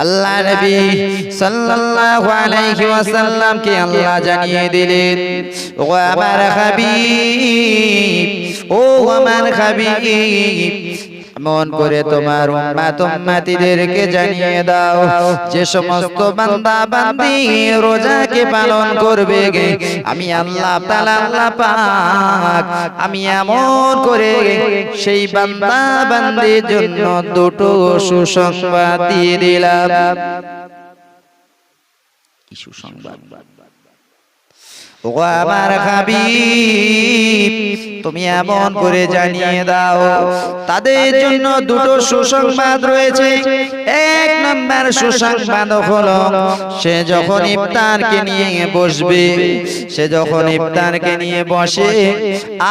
আল্লাহ নবী সাল্লাল্লাহু আলাইহি ওয়াসাল্লামকে আল্লাহ জানিয়ে দিলেন ও আমার হাবিব ও আমার হাবিব মন করে তোমার উম্মাত উম্মাতিদেরকে জানিয়ে দাও, যে সমস্ত বান্দা বান্দি রোজাকে পালন করবে গে। আমি আল্লাহ তাআলা, আল্লাহ পাক, আমি এমন করে সেই বান্দা বান্দির জন্য দুটো সুসংবাদ দিয়ে দিলাম। কি সুসংবাদ? ও আমার হাবিব তুমি এমন করে জানিয়ে দাও তাদের জন্য দুটো সুসংবাদ রয়েছে। এক নম্বর সুসংবাদ হলো সে যখন ইফতারকে নিয়ে বসবে সে যখন ইফতারকে নিয়ে বসে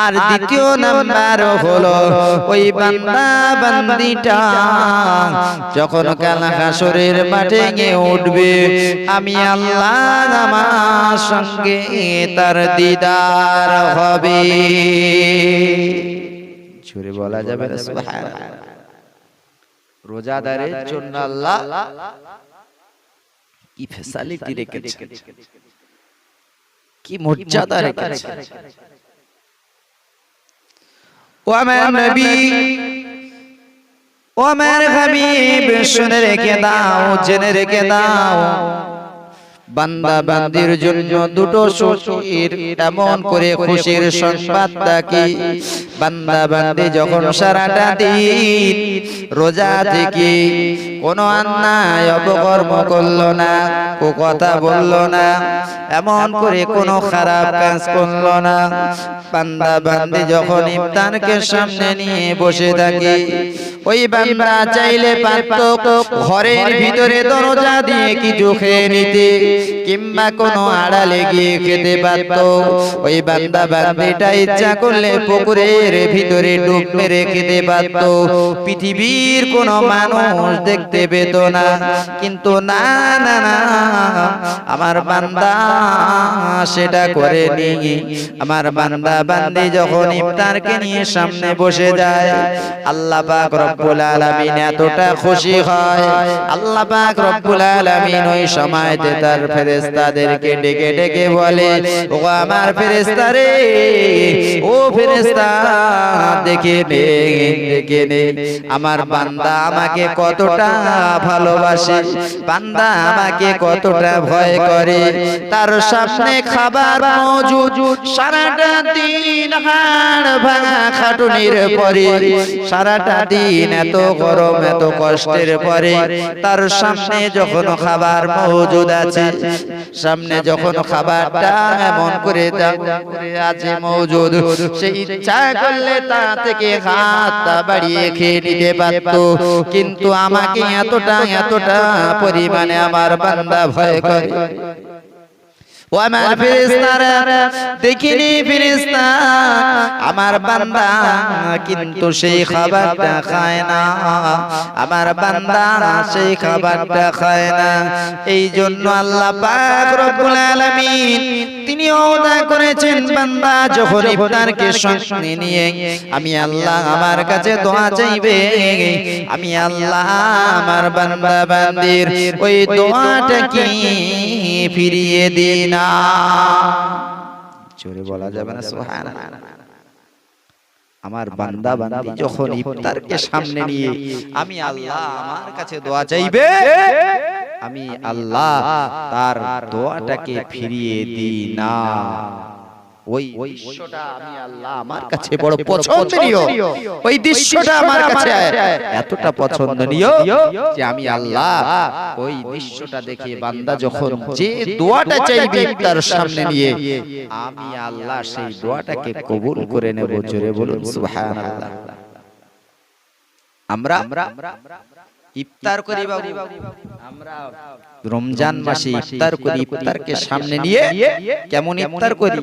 আর দ্বিতীয় নাম্বার হলো ওই বান্দা বান্দিটা যখন কালা হাসরের মাঠে গিয়ে উঠবে আমি আল্লাহ আমার সঙ্গে তার দিদার হবে। জোরে বলা যাবে রোজাদারের জন্য আল্লাহ কি ফ্যাসিলিটি রেখেছে? কি মর্যাদা রেখেছে? ও আমার নবী ও আমার হাবিব শুনে রেখে দাও, জেনে রেখে দাও। বান্দা বান্দির জন্য দুটো খুশির এমন করে খুশির সংবাদটা কি বান্দা বান্দি যখন সারাটা দিন রোজা থেকে কোনো অন্যায় অপকর্ম করল না ও কথা বলল না এমন করে কোনো খারাপ কাজ করল না। বান্দা বান্দি যখন ইফতারকে সামনে নিয়ে বসে থাকি ওই বান্দা চাইলে পারত ঘরের ভিতরে দরজা দিয়ে কিছু খেয়ে নিতে। কিংবা কোনো আড়ালে গিয়ে খেতে পারত। ওই বান্দা বান্দিটা ইচ্ছা করলে পুকুরের ভিতরে ডুব মেরে খেতে পারত। পৃথিবীর কোন মানুষ দেখতে পেত না। কিন্তু না না না আমার বান্দা সেটা করে করেনি। আমার বান্দা বান্দি যখন ইফতারকে নিয়ে সামনে বসে যায় আল্লাহ পাক রব্বুল আলামিন এতটা খুশি হয়। আল্লাহ পাক রব্বুল আলামিন ওই সময়তে তার ফেরেশতাদেরকে ডেকে ডেকে বলে ও আমার ফেরেশতা রে ও ফেরেশতা দেখে নে দেখে নে। আমার বান্দা আমাকে কতটা ভালোবাসে বান্দা আমাকে কতটা ভয় করে। তার সামনে খাবার মজুদ সারাটা দিন হাড় ভাঙা খাটুনির পরে সারাটা দিন এত গরম এত কষ্টের পরে তার সামনে যখন খাবার মজুদ আছে সামনে যখন খাবারটা এমন করে আছে মজুদ সেই ইচ্ছা করলে তা থেকে হাতটা বাড়িয়ে খেয়ে নিতে পারত। কিন্তু আমাকে এতটা এতটা পরিমাণে আমার বান্দা ভয় করে। ও আমার ফেরেশতারা দেখিনি ফেরেশতা আমার বান্দা কিন্তু সেই খাবারটা খায় না। আমার বান্দা সেই খাবারটা খায় না। এই জন্য আল্লাহ পাক রব্বুল আলামিন তিনি ওদা করেছেন বান্দা যখন ইফতারকে সঙ্গে নিয়ে আমি আল্লাহ আমার কাছে দোয়া চাইবে। আমি আল্লাহ আমার বান্দা বান্দির ওই দোয়াটা কি ফিরিয়ে দিই না। জোরে বলা যাবে না সোহান আমার বান্দা বান্দি যখন ইফতারকে সামনে নিয়ে আমি আল্লাহ আমার কাছে দোয়া চাইবে আমি আল্লাহ তার দোয়াটাকে ফিরিয়ে দিই না। ওই দৃশ্যটা আমি আল্লাহ আমার কাছে বড় পছন্দনীয়। ওই দৃশ্যটা আমার কাছে এতটা পছন্দনীয় যে আমি আল্লাহ ওই দৃশ্যটা দেখে বান্দা যখন যে দোয়াটা চাইবে তার সামনে নিয়ে আমি আল্লাহ সেই দোয়াটাকে কবুল করে নেব জোরে বলুন সুবহানাল্লাহ। আমরা ইফতার করি বাবু। আমরা রমজান মাসে ইফতার করি ইফতারকে সামনে নিয়ে কেমন ইফতার করি?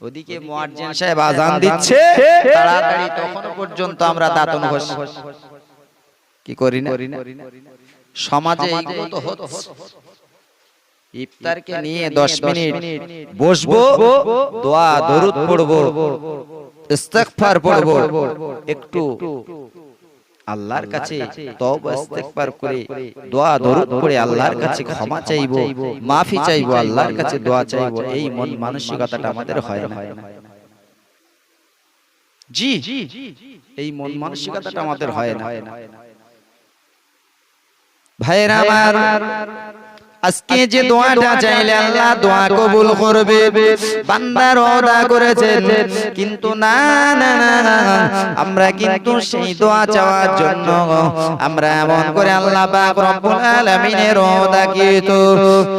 ওদিকে মুয়াজ্জিন সাহেব আজান দিচ্ছে। তাড়াতাড়ি তখন পর্যন্ত আমরা দাঁতন ঘষি। কি করি না? সমাজে এগুলো তো হচ্ছে ইফতারকে নিয়ে 10 মিনিট বসবো দোয়া দরুদ পড়ব ইস্তেগফার পড়ব। একটু আল্লাহর কাছে তওবা ইস্তেগফার করে দোয়া দরুদ করে আল্লাহর কাছে ক্ষমা চাইব মাফি চাইব আল্লাহর কাছে দোয়া চাইব এই মন মানসিকতাটা আমাদের হয় না। জি এই মন মানসিকতাটা আমাদের হয় না। ভাইরা আমার আজকে যে দোয়াটা চাইলে আল্লাহ দোয়া কবুল করবে। বান্দার ওদা করেছেন। কিন্তু না না না আমরা কিন্তু সেই দোয়া চাওয়ার জন্য আমরা এমন করে আল্লাহ পাক রব্বুল আলামিনের ওদা কিন্তু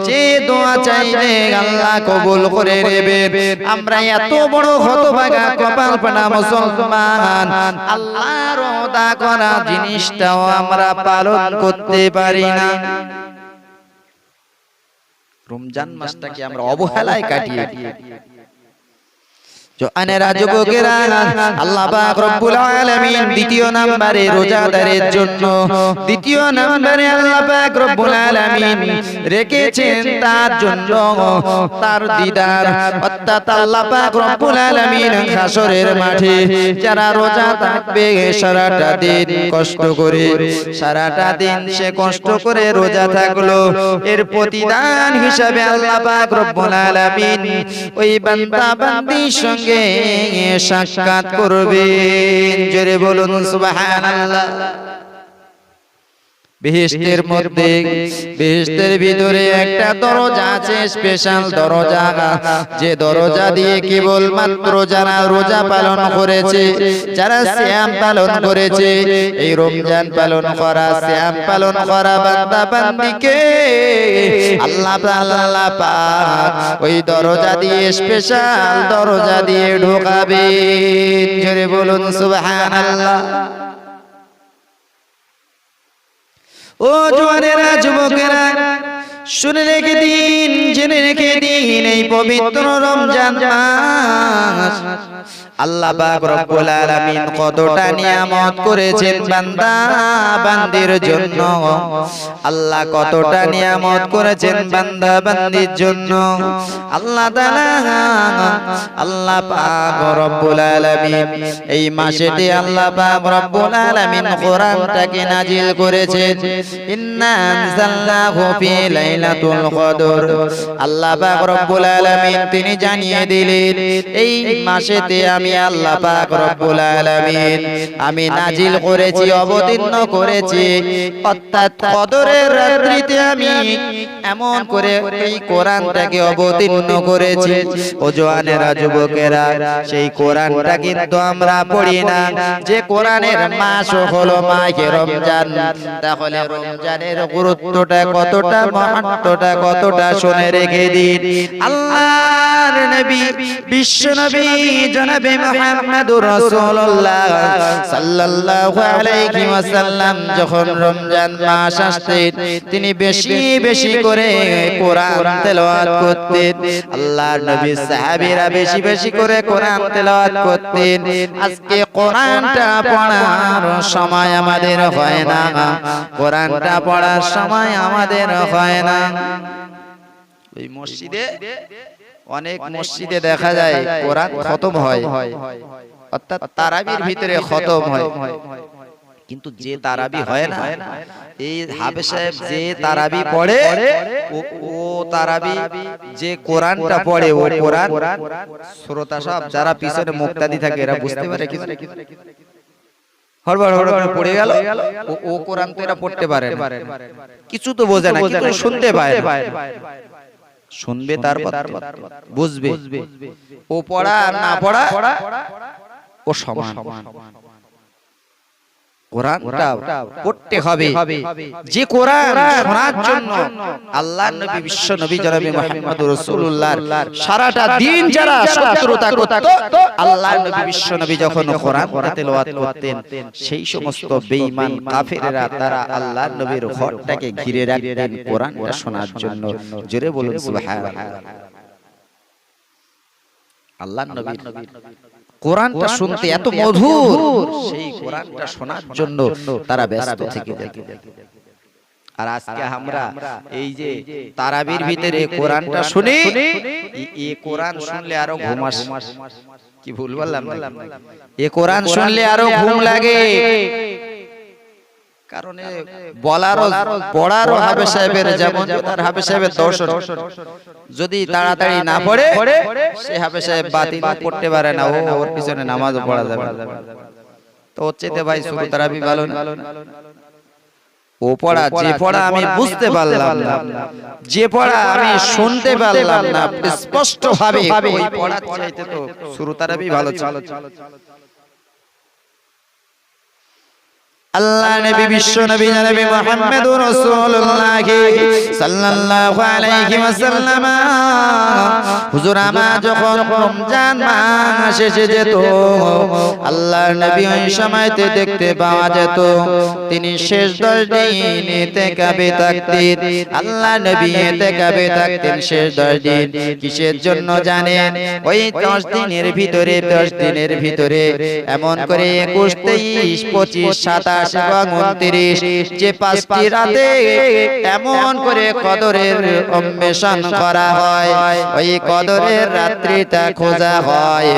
যে দোয়া চাইলে আল্লাহ কবুল করে নেবে। আমরা এত বড় হতভাগা কপাল পানা মুসলমান। আল্লাহর ওদা করা জিনিসটাও আমরা পালন করতে পারি না। রমজান মাসটাকে আমরা অবহেলায় কাটিয়ে জোয়ানেরা যুবকেরা আল্লাহ পাক রব্বুল আলামিন দ্বিতীয় নম্বরে রোজাদারের জন্য দ্বিতীয় নম্বরে আল্লাহ পাক রব্বুল আলামিন রেখেছেন তার জন্য তার দিদার অর্থাৎ আল্লাহ পাক রব্বুল আলামিন হাসরের মাঠে যারা রোজা থাকবে সারাটা দিন কষ্ট করে সারাটা দিন সে কষ্ট করে রোজা থাকল এর প্রতিদান হিসাবে আল্লাহ পাক রব্বুল আলামিন ওই বান্দা বান্দির সঙ্গে সাক্ষাৎ করবে জোরে বলুন সুবহানাল্লাহ। বেহেশতের মধ্যে বেহেশতের ভিতরে একটা দরজা আছে স্পেশাল দরজা। যে দরজা দিয়ে কেবল মাত্র যারা রোজা পালন করেছে যারা শ্যাম পালন করেছে এই রমজান পালন করা শ্যাম পালন করা বান্দা বান্দিকে আল্লাহ আল্লাহ পাক ওই দরজা দিয়ে স্পেশাল দরজা দিয়ে ঢোকাবে। জোরে বলুন সুবহানাল্লাহ। ও জোয়ানেরা যুবকেরা শুনে রেখে দিন জেনে রেখে দিন এই পবিত্র রমজান মাস। আল্লাহ পাক রব্বুল আলামিন কতটা নিয়ামত করেছেন বান্দা বান্দির জন্য। আল্লাহ কতটা নিয়ামত করেছেন বান্দা বান্দির জন্য। আল্লাহ তাআলা আল্লাহ পাক রব্বুল আলামিন এই মাসেতে আল্লাহ পাক রব্বুল আলামিন কোরআনটাকে নাজিল করেছেন। ইন্না আনজালনাহু ফি লাইলাতুল কদর। আল্লাহ পাক রব্বুল আলামিন তিনি জানিয়ে দিলেন এই মাসেতে আমি আল্লাহ পাক রব্বুল আলামিন, আমি নাজিল করেছি, অবতীর্ণ করেছি। অর্থাৎ কদরের রাত্রিতে আমি এমন করে এই কোরআনটাকে অবতীর্ণ করেছি। ও জওয়ানেরা যুবকেরা, সেই কোরআনটা কিন্তু আমরা পড়ি না। যে কোরআনের মাস হলো মাহে রমজান, তাহলে রমজানের গুরুত্বটা কতটা মহত্বটা কতটা শুনে রেখে দিন। আল্লাহর নবী, বিশ্ব নবী, জনাবে রাসূলুল্লাহ সাল্লাল্লাহু আলাইহি ওয়াসাল্লাম যখন রমজান মাস তিনি বেশি বেশি করে কোরআন তেলাওয়াত করতেন। আল্লাহর নবী সাহাবীরা বেশি বেশি করে কোরআন তেলাওয়াত করতেন। আজকে কোরআনটা পড়ার সময় আমাদের হয় না। কোরআনটা পড়ার সময় আমাদের হয় না। ওই মসজিদে অনেক মসজিদে দেখা যায় কোরআন খতম হয়। অর্থাৎ তারাবির ভিতরে খতম হয়। কিন্তু যে তারাবি হয় না এই হাবে সাহেব যে তারাবি পড়ে ও তারাবি যে কোরআনটা পড়ে ও কোরআন শ্রোতা সব যারা পিছনে মুক্তাদি থাকে এরা বুঝতে পারে কি হড়বড় হড়বড় পড়ে গেল? ও কোরআন তো এরা পড়তে পারে না। কিছু তো বোঝে না কিন্তু শুনতে পায় শুনবে তার বুঝবে। ও পড়া আর না পড়া ও সমান। কোরআনটা পড়তে হবে। যে কোরআন শোনার জন্য আল্লাহর নবী বিশ্ব নবী জনাবে মুহাম্মদ রাসূলুল্লাহর সারাটা দিন যারা শত্রুতা করত আল্লাহর নবী বিশ্ব নবী যখন কোরআন তেলাওয়াত করতেন সেই সমস্ত বেঈমান কাফেরেরা তারা আল্লাহর নবীর ঘরটাকে ঘিরে রাখতেন কোরআনটা শোনার জন্য। জোরে বলুন সুবহানাল্লাহ। আল্লাহর নবীর কোরআনটা শুনতে এত মধুর। সেই কোরআনটা শোনার জন্য তারা ব্যস্ত থেকে যায় আর আজকে আমরা এই যে তারাবির ভিতরে কোরআনটা শুনি এ কোরআন শুনলে আরও ঘুম আসে। কি ভুল বললাম এ কোরআন শুনলে আরও ঘুম লাগে। কারণে হাবে সাহেবের যেমন তার হাবে সাহেবের দর্শন। যদি তাড়াতাড়ি না পড়ে সে হাবে সাহেব বাতিল পড়তে পারে না। ও ওর পিছনে নামাজও পড়া যাবে তো চেতে ভাই তারাবি ভালো না। ও পড়া যে পড়া আমি বুঝতে পারলাম না। যে পড়া আমি শুনতে পারলাম না স্পষ্ট ভাবে ওই পড়ার চাইতে তো শুরু তারাবি ভালো আল্লাহ নবী বিশ্ব নবী নবী মুহাম্মদুর রাসূলুল্লাহ সাল্লাল্লাহু আলাইহি ওয়াসাল্লাম। হুজুর আমার যখন রমজান মাস এসে যেত আল্লাহর নবী ওই সময়তে দেখতে পাওয়া যেত। তিনি শেষ দশ দিন ইতিকাফে থাকতেন আল্লাহ নবী ইতিকাফে থাকতেন শেষ দশ দিন। কিসের জন্য জানেন? ওই দশ দিনের ভিতরে দশ দিনের ভিতরে। এমন করে একুশ তেইশ পঁচিশ সাতাশ এবং উনত্রিশ যে পাঁচটি রাতে এমন করে কদরের অন্বেষণ করা হয়। ওই কদরের রাত্রিটা খোঁজা হয়।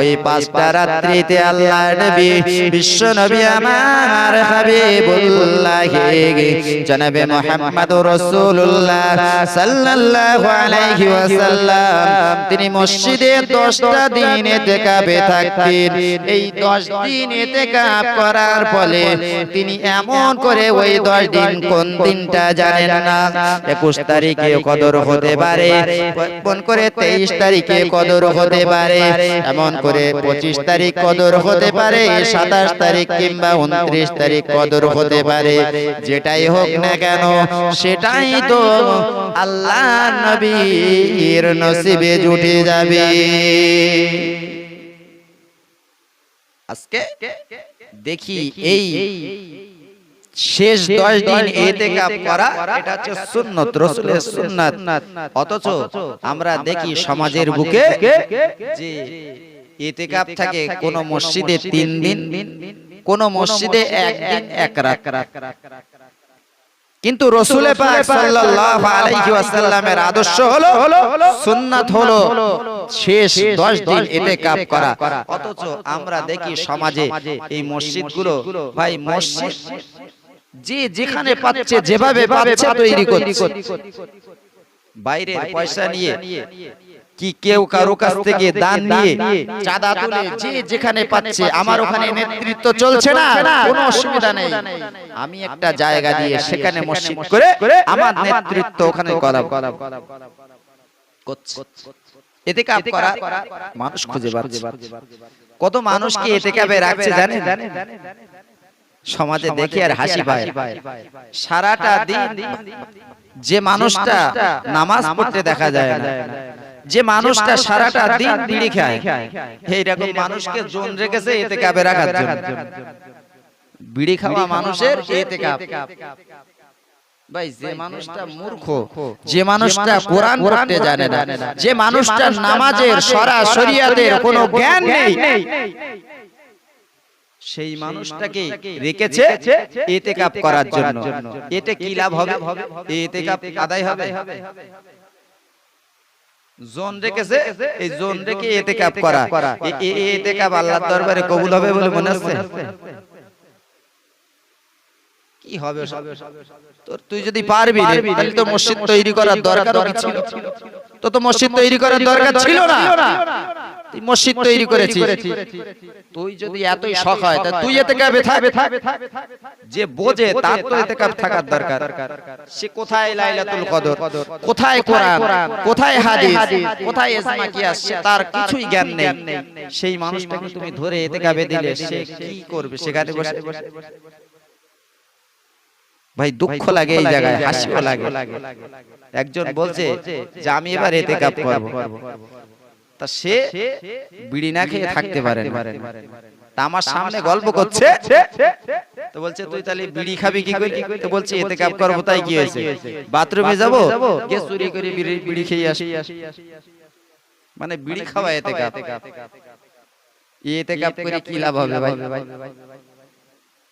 ওই পাঁচটা রাত্রিতে আল্লাহ নবী বিশ্ব নবী আমার হাবিবুল্লাহ জনাবে মুহাম্মদ রাসূলুল্লাহ সাল্লাল্লাহু আলাইহি ওয়াসাল্লাম। তিনি মসজিদে 10টা দিন ইতিকাফে থাকতেন। এই 10 দিন ইতিকাফ করার ফলে তিনি এমন করে ওই 10 দিন কোন দিনটা জানেন না? 21 তারিখে কদর হতে পারে। কোন করে 23 তারিখে কদর হতে পারে। এমন করে 25 তারিখ কদর হতে পারে 27 তারিখ কিংবা 29 তারিখ কদর হতে পারে। যেটাই হোক না কেন সেটাই তো আল্লাহ নবীর নসিবে জুটে যাবে। আজকে দেখি এই শেষ দশ দিন এতেকাপ করা এটা হচ্ছে সুন্নত রসুলের সুন্নাত। অথচ আমরা দেখি সমাজের বুকে যে এতেকাপ থাকে কোন মসজিদে তিন দিন কোন মসজিদে একদিন এক রাত। কিন্তু রসুলে পাক সাল্লাল্লাহু আলাইহি ওয়াসাল্লামের আদর্শ হলো সুন্নাত হলো শেষ 10 দিন ইতিকাফ করা। অথচ আমরা দেখি সমাজে এই মসজিদগুলো ভাই মসজিদ যে যেখানে পাচ্ছে যেভাবে পাচ্ছে তৈরি করছে। বাইরে পয়সা নিয়ে কি কেউ কারও কাছ থেকে দান নিয়ে চাঁদা তুলে। যে যেখানে পাচ্ছে আমার ওখানে নেতৃত্ব চলছে না। কোনো অসুবিধা নেই। আমি একটা জায়গা দিয়ে সেখানে মসজিদ করে আমার নেতৃত্ব ওখানে করা করছে। এতে কাপ করা মানুষ খুঁজে পাচ্ছে। কত মানুষকে এতে কাপে রাখছে জানেন? সমাজে দেখে আর হাসি পায় সারাটা দিন যে মানুষটা নামাজ পড়তে দেখা যায় না। যে মানুষটা সারাটা দিন বিড়ি খায়। এইরকম মানুষকে জোন রেখেছে এতে কাপে রাখার জন্য। বিড়ি খাওয়া মানুষের এতে কাপ। ভাই যে মানুষটা মূর্খ যে মানুষটা কোরআন পড়তে জানে না। যে মানুষটা নামাজের সরাসরিয়াতের কোনো জ্ঞান নেই। সেই মানুষটাকে রেখেছে এতে কাপ করার জন্য। এতে কি লাভ হবে? এতে কাপ আদায় হবে? জোন রেখেছে? এই জোন রেখে এতে কাপ করা। এতে কাপ আল্লাহর দরবারে কবুল হবে বলে মনে হচ্ছে? কি হবে তোর তুই যদি পারবি তাহলে তো মসজিদ তৈরি করার দরকার ছিল। তো তো মসজিদ তৈরি করার দরকার ছিল না। তুই মসজিদ তৈরি করেছিস। তুই যদি এতই শখ হয় তা তুই এতে কাবে থাক। যে বোঝে তার তো এতে কাপ থাকার দরকার। সে কোথায় লাইলাতুল কদর? কোথায় কোরআন? কোথায় হাদিস? কোথায় ইসমা কিয়াস সে তার কিছুই জ্ঞান নেই। সেই মানুষটাকে তুমি ধরে এতে কাবে দিলে সে কি করবে? সেখানে বসে। ভাই দুঃখ লাগে এই জায়গায় হাসিও লাগে। একজন বলছে যে আমি এবার এতে কাপ করব। তা সে বিড়ি না খেয়ে থাকতে পারে তা আমার সামনে গল্প করছে। তো বলছে তুই তাহলে বিড়ি খাবি কি করে? তো বলছে এতে কাপ করব তাই কি হয়েছে বাথরুমে যাব? গে চুরি করে বিড়ি বিড়ি খেয়ে আসি। মানে বিড়ি খাওয়া এতে কাপ। এতে কাপ। করে কি লাভ হবে ভাই?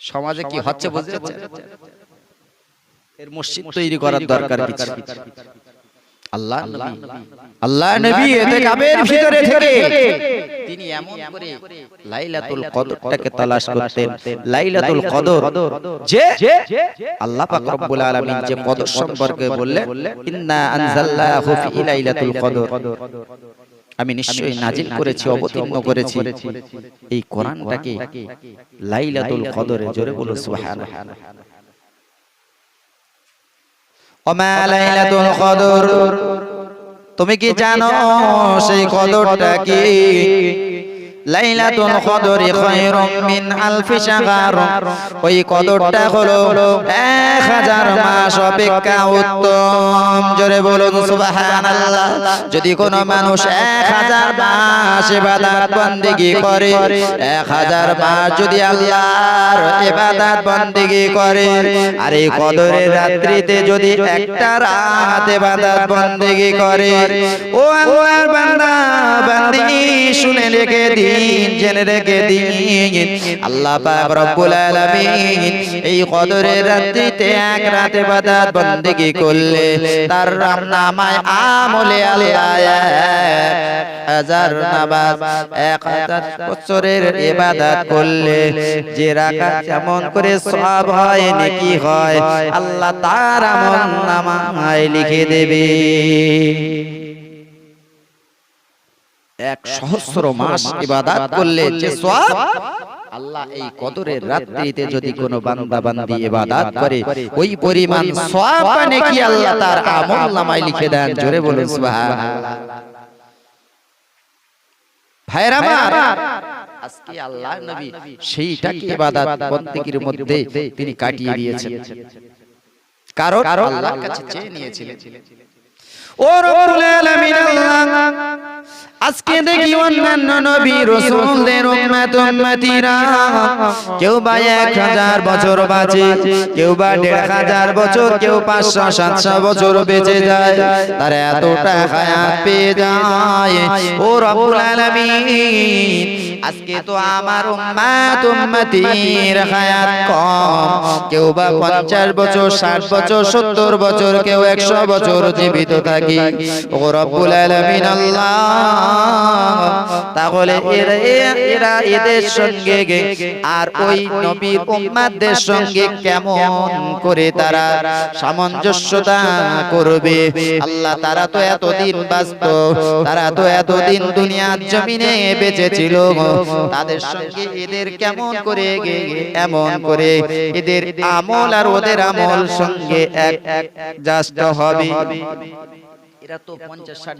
সমাজে কি হচ্ছে বুঝতে এর মসজিদ তৈরি করার দরকার কিছু আল্লাহ আল্লাহ নবী। এতে ভিতরে থেকে তিনি এমন করে লাইলাতুল কদরটাকে তালাশ করতেন। লাইলাতুল কদর যে আল্লাহ পাক রব্বুল আলামিন যে কদর সম্পর্কে বললেন ইন্না আনজালনাহু ফি লাইলাতুল কদর। আমি নিশ্চয়ই নাজিল করেছি অবতীর্ণ করেছি। এই কোরআনটাকে লাইলাতুল কদরে জোরে বলো সুবহানাল্লাহ। লাইলাতুল কদর। তুমি কি জানো সেই কদরটা কি? লাইলাতুল কদরি খায়রুম মিন আলফি শাহর ওই কদরটা হলো 1000 মাস অপেক্ষা উত্তম। জোরে বলুন সুবহানাল্লাহ। যদি কোন মানুষ 1000 মাস ইবাদত বندگی করে 1000 মাস যদি আল্লাহর ইবাদত বندگی করে আর এই কদরের রাত্রিতে যদি একটা রাত ইবাদত বندگی করে ও আল্লাহর বান্দা বান্দি শুনে লিখে দিই জেনে রেখে দিন। আল্লাহ পাক রব্বুল আলামিন এই কদরের রাত্রিতে এক রাতে বাদাত বندگی করলে তার রামনামায় আমলে আল্লাহ হাজার নামাজ, এক হাজার বছরের ইবাদত করলে যে রাখা কেমন করে সব হয়, নেকি হয়, আল্লাহ তার আমল নামায় লিখে দেবে। এক সহস্র মাস ইবাদত করলে যে সওয়াব আল্লাহ এই কদরের রাত্রিতে যদি কোনো বান্দা বান্দি ইবাদত করে ওই পরিমাণ সওয়াব নাকি আল্লাহ তার আমল নামায় লিখে দেন? জোরে বলুন সুবহানাল্লাহ। ভাইরা আমার আজকে আল্লাহ নবী সেইটাকে ইবাদত বন্দেগীর মধ্যে তিনি কাটিয়ে দিয়েছেন। কারণ আল্লাহর কাছে চেয়ে নিয়েছিলেন। ও রব্বুল আলামিন আল্লাহ আজকে দেখি অন্যান্য নবী রাসূলদের উম্মত উম্মতিরা। কেউ বা 1000 বছর বাঁচে কেউ বা 1500 বছর কেউ 500 700 বছর বেঁচে যায়। তার এতটা হায়াত পেয়ে যায়। ও আলামিন আজকে তো আমার উম্মত উম্মতির হায়াত কম। কেউ বা 50 বছর 60 বছর 70 বছর কেউ 100 বছর জীবিত থাকি। ও রব্বুল আলামিন আল্লাহ। তাহলে এরা এরা এদের সঙ্গে আর ওই নবীর উম্মাদের সঙ্গে কেমন করে তারা সামঞ্জস্যতা করবে? আল্লাহ তারা তো এতদিন বাঁচত তারা তো এতদিন দুনিয়ার জমিনে বেঁচে ছিল তাদের সঙ্গে এদের কেমন করে এমন করে এদের আমল আর ওদের আমল সঙ্গে এক জাস্ট হবে। এরা তো পঞ্চাশ ষাট